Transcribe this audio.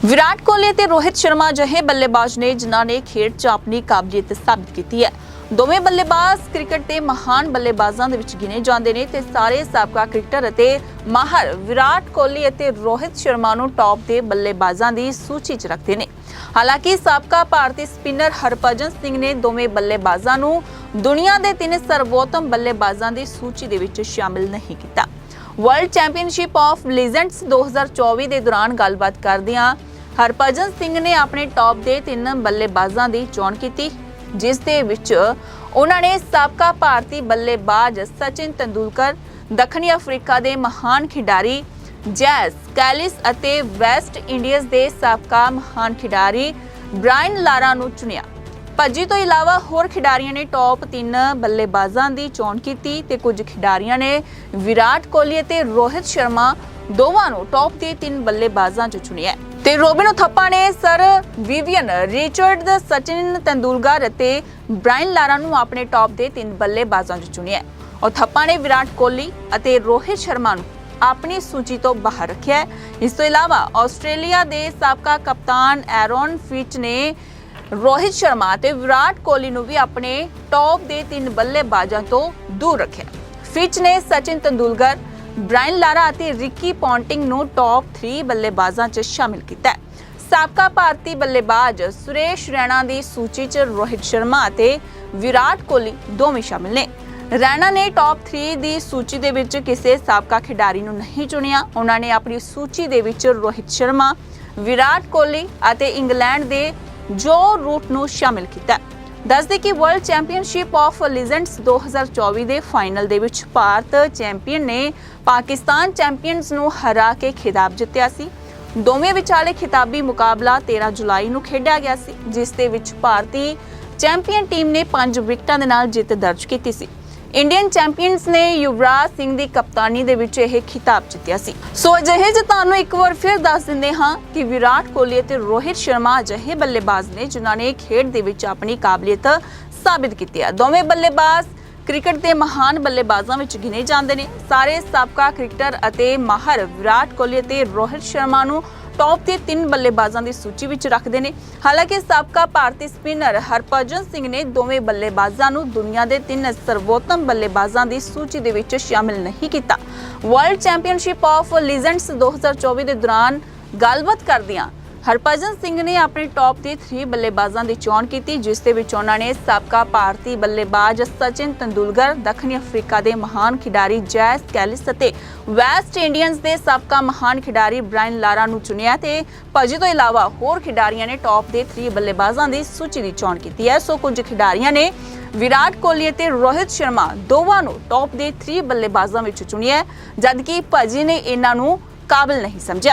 ਵਿਰਾਟ ਕੋਹਲੀ ਅਤੇ ਰੋਹਿਤ ਸ਼ਰਮਾ ਜਿਹੇ ਬੱਲੇਬਾਜ਼ ਨੇ ਜਿਨ੍ਹਾਂ ਨੇ ਖੇਡ 'ਚ ਆਪਣੀ ਕਾਬਲੀਅਤ ਸਾਬਿਤ ਕੀਤੀ ਹੈ। ਦੋਵੇਂ ਬੱਲੇਬਾਜ਼ ਕ੍ਰਿਕਟ ਦੇ ਮਹਾਨ ਬੱਲੇਬਾਜ਼ਾਂ ਦੇ ਵਿੱਚ ਗਿਣੇ ਜਾਂਦੇ ਨੇ ਤੇ ਸਾਰੇ ਸਾਬਕਾ ਕ੍ਰਿਕਟਰ ਅਤੇ ਮਾਹਰ ਵਿਰਾਟ ਕੋਹਲੀ ਅਤੇ ਰੋਹਿਤ ਸ਼ਰਮਾ ਨੂੰ ਟੌਪ ਦੇ ਬੱਲੇਬਾਜ਼ਾਂ ਦੀ ਸੂਚੀ 'ਚ ਰੱਖਦੇ ਨੇ। ਹਾਲਾਂਕਿ ਸਾਬਕਾ ਭਾਰਤੀ ਸਪਿਨਰ ਹਰਭਜਨ ਸਿੰਘ ਨੇ ਦੋਵੇਂ ਬੱਲੇਬਾਜ਼ਾਂ ਨੂੰ ਦੁਨੀਆ ਦੇ ਤਿੰਨ ਸਰਵੋਤਮ ਬੱਲੇਬਾਜ਼ਾਂ ਦੀ ਸੂਚੀ ਦੇ ਵਿੱਚ ਸ਼ਾਮਿਲ ਨਹੀਂ ਕੀਤਾ। ਵਰਲਡ ਚੈਂਪੀਅਨਸ਼ਿਪ ਆਫ ਲੀਜੈਂਡਸ 2024 ਦੇ ਦੌਰਾਨ ਗੱਲਬਾਤ ਕਰਦਿਆਂ ਹਰਭਜਨ ਸਿੰਘ ਨੇ ਆਪਣੇ ਟੌਪ ਦੇ ਤਿੰਨ ਬੱਲੇਬਾਜ਼ਾਂ ਦੀ ਚੋਣ ਕੀਤੀ, ਜਿਸ ਦੇ ਵਿੱਚ ਉਹਨਾਂ ਨੇ ਸਾਬਕਾ ਭਾਰਤੀ ਬੱਲੇਬਾਜ਼ ਸਚਿਨ ਤੰਦੂਲਕਰ, ਦੱਖਣੀ ਅਫਰੀਕਾ ਦੇ ਮਹਾਨ ਖਿਡਾਰੀ ਜੈਸ ਕੈਲਿਸ ਅਤੇ ਵੈਸਟ ਇੰਡੀਜ਼ ਦੇ ਸਾਬਕਾ ਮਹਾਨ ਖਿਡਾਰੀ ਬ੍ਰਾਇਨ ਲਾਰਾ ਨੂੰ ਚੁਣਿਆ। ਭੱਜੀ ਤੋਂ ਇਲਾਵਾ ਹੋਰ ਖਿਡਾਰੀਆਂ ਨੇ ਟੌਪ 3 ਬੱਲੇਬਾਜ਼ਾਂ ਦੀ ਚੋਣ ਕੀਤੀ ਤੇ ਕੁਝ ਖਿਡਾਰੀਆਂ ਨੇ ਵਿਰਾਟ ਕੋਹਲੀ ਅਤੇ ਰੋਹਿਤ ਸ਼ਰਮਾ ਦੋਵਾਂ ਨੂੰ ਟੌਪ ਦੇ 3 ਬੱਲੇਬਾਜ਼ਾਂ 'ਚ ਚੁਣਿਆ ਤੇ ਰੋਬਿਨ ਥੱਪਾ ਨੇ sir Vivian Richard, Sachin Tendulkar ਅਤੇ ਬ੍ਰਾਇਨ ਲਾਰਾ ਨੂੰ ਆਪਣੇ ਟੌਪ ਦੇ 3 ਬੱਲੇਬਾਜ਼ਾਂ 'ਚ ਚੁਣਿਆ ਔਰ ਨੇ ਵਿਰਾਟ ਕੋਹਲੀ ਅਤੇ ਰੋਹਿਤ ਸ਼ਰਮਾ ਨੂੰ ਆਪਣੀ ਸੂਚੀ ਤੋਂ ਬਾਹਰ ਰੱਖਿਆ ਇਸ ਤੋਂ ਇਲਾਵਾ ਆਸਟ੍ਰੇਲੀਆ ਦੇ ਸਾਬਕਾ ਕਪਤਾਨ ਐਰੋਨ ਫਿਚ ਨੇ ਰੋਹਿਤ ਸ਼ਰਮਾ ਤੇ ਵਿਰਾਟ ਕੋਹਲੀ ਨੂੰ ਵੀ ਆਪਣੇ ਟੌਪ ਦੇ ਤਿੰਨ ਬੱਲੇਬਾਜ਼ਾਂ ਤੋਂ ਦੂਰ ਰੱਖਿਆ। ਫਿਚ ਨੇ ਸਚਿਨ ਤੰਦੂਲਕਰ ਬ੍ਰਾਇਨ ਲਾਰਾ ਅਤੇ ਰਿੱਕੀ ਪੌਂਟਿੰਗ ਨੂੰ ਟੌਪ 3 ਬੱਲੇਬਾਜ਼ਾਂ 'ਚ ਸ਼ਾਮਿਲ ਕੀਤਾ ਹੈ। ਸਾਬਕਾ ਭਾਰਤੀ ਬੱਲੇਬਾਜ਼ ਸੁਰੇਸ਼ ਰੈਣਾ ਦੀ ਸੂਚੀ 'ਚ ਰੋਹਿਤ ਸ਼ਰਮਾ ਅਤੇ ਵਿਰਾਟ ਕੋਹਲੀ ਦੋਵੇਂ ਸ਼ਾਮਿਲ ਨੇ। ਰੈਣਾ ਨੇ ਟੌਪ 3 ਦੀ ਸੂਚੀ ਦੇ ਵਿੱਚ ਕਿਸੇ ਸਾਬਕਾ ਖਿਡਾਰੀ ਨੂੰ ਨਹੀਂ ਚੁਣਿਆ। ਉਹਨਾਂ ਨੇ ਆਪਣੀ ਸੂਚੀ ਦੇ ਵਿੱਚ ਰੋਹਿਤ ਸ਼ਰਮਾ, ਵਿਰਾਟ ਕੋਹਲੀ ਅਤੇ ਇੰਗਲੈਂਡ ਦੇ ਜੋ ਰੂਟ ਨੂੰ ਸ਼ਾਮਿਲ ਕੀਤਾ ਦੱਸਦੇ ਕਿ ਵਰਲਡ ਚੈਂਪੀਅਨਸ਼ਿਪ ਆਫ ਲੀਜੈਂਡਸ 2024 ਦੇ ਫਾਈਨਲ ਦੇ ਵਿੱਚ ਭਾਰਤ ਚੈਂਪੀਅਨ ਨੇ ਪਾਕਿਸਤਾਨ ਚੈਂਪੀਅਨਸ ਨੂੰ ਹਰਾ ਕੇ ਖਿਤਾਬ ਜਿੱਤਿਆ ਸੀ। ਦੋਵੇਂ ਵਿਚਾਲੇ ਖਿਤਾਬੀ ਮੁਕਾਬਲਾ 13 ਜੁਲਾਈ ਨੂੰ ਖੇਡਿਆ ਗਿਆ ਸੀ, ਜਿਸ ਦੇ ਵਿੱਚ ਭਾਰਤੀ ਚੈਂਪੀਅਨ ਟੀਮ ਨੇ 5 ਵਿਕਟਾਂ ਦੇ ਨਾਲ ਜਿੱਤ ਦਰਜ ਕੀਤੀ ਸੀ। ਇੰਡੀਅਨ ਚੈਂਪੀਅਨਸ ਨੇ ਯੁਵਰਾਜ ਸਿੰਘ ਦੀ ਕਪਤਾਨੀ ਦੇ ਵਿੱਚ ਇਹ ਖਿਤਾਬ ਜਿੱਤਿਆ ਸੀ। ਸੋ ਅਜਿਹੇ ਜੇ ਤੁਹਾਨੂੰ ਇੱਕ ਵਾਰ ਫਿਰ ਦੱਸ ਦਿੰਦੇ ਹਾਂ ਕਿ ਵਿਰਾਟ ਕੋਹਲੀ ਅਤੇ ਰੋਹਿਤ ਸ਼ਰਮਾ ਅਜਿਹੇ ਬੱਲੇਬਾਜ਼ ਨੇ ਜਿਨ੍ਹਾਂ ਨੇ ਖੇਡ ਦੇ ਵਿੱਚ ਆਪਣੀ ਕਾਬਲੀਅਤ ਸਾਬਿਤ ਕੀਤੀ ਹੈ। ਦੋਵੇਂ ਬੱਲੇਬਾਜ਼ ਕ੍ਰਿਕਟ ਦੇ ਮਹਾਨ ਬੱਲੇਬਾਜ਼ਾਂ ਵਿੱਚ ਗਿਣੇ ਜਾਂਦੇ ਨੇ। ਸਾਰੇ ਸਾਬਕਾ ਕ੍ਰਿਕਟਰ ਅਤੇ ਮਾਹਰ ਵਿਰਾਟ ਕੋਹਲੀ ਅਤੇ ਰੋਹਿਤ ਸ਼ਰਮਾ ਨੂੰ ਟੌਪ ਦੇ ਤਿੰਨ ਬੱਲੇਬਾਜ਼ਾਂ ਦੀ ਸੂਚੀ ਵਿੱਚ ਰੱਖਦੇ ਨੇ। ਹਾਲਾਂਕਿ ਸਾਬਕਾ ਭਾਰਤੀ ਸਪਿਨਰ ਹਰਭਜਨ ਸਿੰਘ ਨੇ ਦੋਵੇਂ ਬੱਲੇਬਾਜ਼ਾਂ ਨੂੰ ਦੁਨੀਆ ਦੇ ਤਿੰਨ ਸਰਵੋਤਮ ਬੱਲੇਬਾਜ਼ਾਂ ਦੀ ਸੂਚੀ ਦੇ ਵਿੱਚ ਸ਼ਾਮਿਲ ਨਹੀਂ ਕੀਤਾ। ਵਰਲਡ ਚੈਂਪੀਅਨਸ਼ਿਪ ਆਫ ਲੀਜੈਂਡਸ 2024 ਦੇ ਦੌਰਾਨ ਗੱਲਬਾਤ ਕਰਦਿਆਂ ਹਰਭਜਨ ਸਿੰਘ ਨੇ ਆਪਣੇ ਟੌਪ ਦੇ 3 ਬੱਲੇਬਾਜ਼ਾਂ ਦੀ ਚੋਣ ਕੀਤੀ, ਜਿਸ ਦੇ ਵਿੱਚ ਉਹਨਾਂ ਨੇ ਸਾਬਕਾ ਭਾਰਤੀ ਬੱਲੇਬਾਜ਼ ਸਚਿਨ ਤੰਦੂਲਕਰ, ਦੱਖਣੀ ਅਫਰੀਕਾ ਦੇ ਮਹਾਨ ਖਿਡਾਰੀ ਜੈਸ ਕੈਲਿਸ ਅਤੇ ਵੈਸਟ ਇੰਡੀਅਨਸ ਦੇ ਸਾਬਕਾ ਮਹਾਨ ਖਿਡਾਰੀ ਬ੍ਰਾਇਨ ਲਾਰਾ ਨੂੰ ਚੁਣਿਆ ਤੇ ਭਜੀ ਤੋਂ ਇਲਾਵਾ ਹੋਰ ਖਿਡਾਰੀਆਂ ਨੇ ਟੌਪ ਦੇ 3 ਬੱਲੇਬਾਜ਼ਾਂ ਦੀ ਸੂਚੀ ਦੀ ਚੋਣ ਕੀਤੀ ਹੈ। ਸੋ ਕੁਝ ਖਿਡਾਰੀਆਂ ਨੇ ਵਿਰਾਟ ਕੋਹਲੀ ਅਤੇ ਰੋਹਿਤ ਸ਼ਰਮਾ ਦੋਵਾਂ ਨੂੰ ਟੌਪ ਦੇ 3 ਬੱਲੇਬਾਜ਼ਾਂ ਵਿੱਚ ਚੁਣਿਆ ਜਦਕਿ ਭਜੀ ਨੇ ਇਹਨਾਂ ਨੂੰ ਕਾਬਲ ਨਹੀਂ ਸਮਝਿਆ।